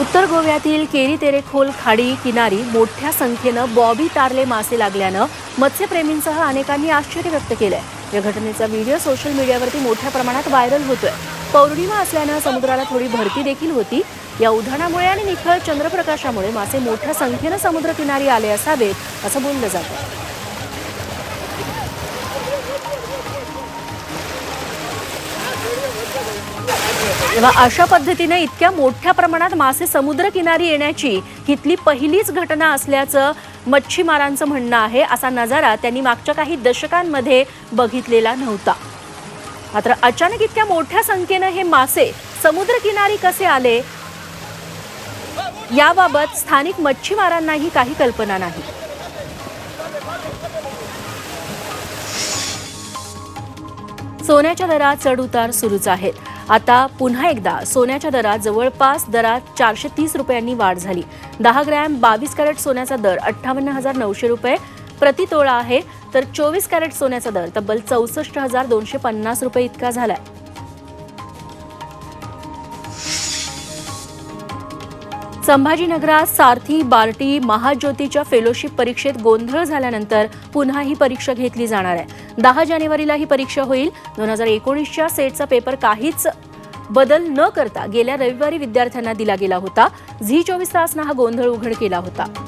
उत्तर गोव्यातील केरी तेरेखोल खाडी किनारी मोठ्या संख्येनं बॉबी तारले मासे लागल्यानं मत्स्यप्रेमींसह अनेकांनी आश्चर्य व्यक्त केलंय. या घटनेचा व्हिडिओ सोशल मीडियावरती मोठ्या प्रमाणात व्हायरल होतोय. पौर्णिमा असल्यानं समुद्राला थोडी भरती देखील होती. या उधाणामुळे आणि निखळ चंद्रप्रकाशामुळे मासे मोठ्या संख्येनं समुद्रकिनारी आले असावेत असं बोललं जातं तेव्हा अशा पद्धतीने इतक्या मोठ्या प्रमाणात मासे समुद्रकिनारी येण्याची हितली पहिलीच घटना असल्याचं मच्छीमारांचं म्हणणं आहे असा नजारा त्यांनी मागच्या काही दशकांमध्ये बघितलेला नव्हता. मात्र अचानक इतक्या मोठ्या संख्येनं हे मासे समुद्रकिनारी कसे आले? याबाबत स्थानिक मच्छीमारांनाही काही कल्पना नाही. सोन्याच्या दरात चढ उतार सुरूच आहेत. आता पुन्हा एकदा सोन्याच्या दरात जवळपास दरात चारशे तीस रुपयांनी वाढ झाली. दहा ग्रॅम बावीस कॅरेट सोन्याचा दर अठ्ठावन्न हजार नऊशे रुपये. प्रति तोळा आहे तर चोवीस कॅरेट सोन्याचा दर तब्बल चौसष्ट हजार दोनशे पन्नास रुपये इतका झालाय. संभाजीनगरात सारथी बार्टी महाज्योतीच्या फेलोशिप परीक्षेत गोंधळ झाल्यानंतर पुन्हा ही परीक्षा घेतली जाणार आहे. दहा जानेवारीला ही परीक्षा होईल. दोन हजार एकोणीसच्या सेटचा पेपर काहीच बदल न करता गेल्या रविवारी विद्यार्थ्यांना दिला गेला होता. झी चोवीस तासनं हा गोंधळ उघड केला होता.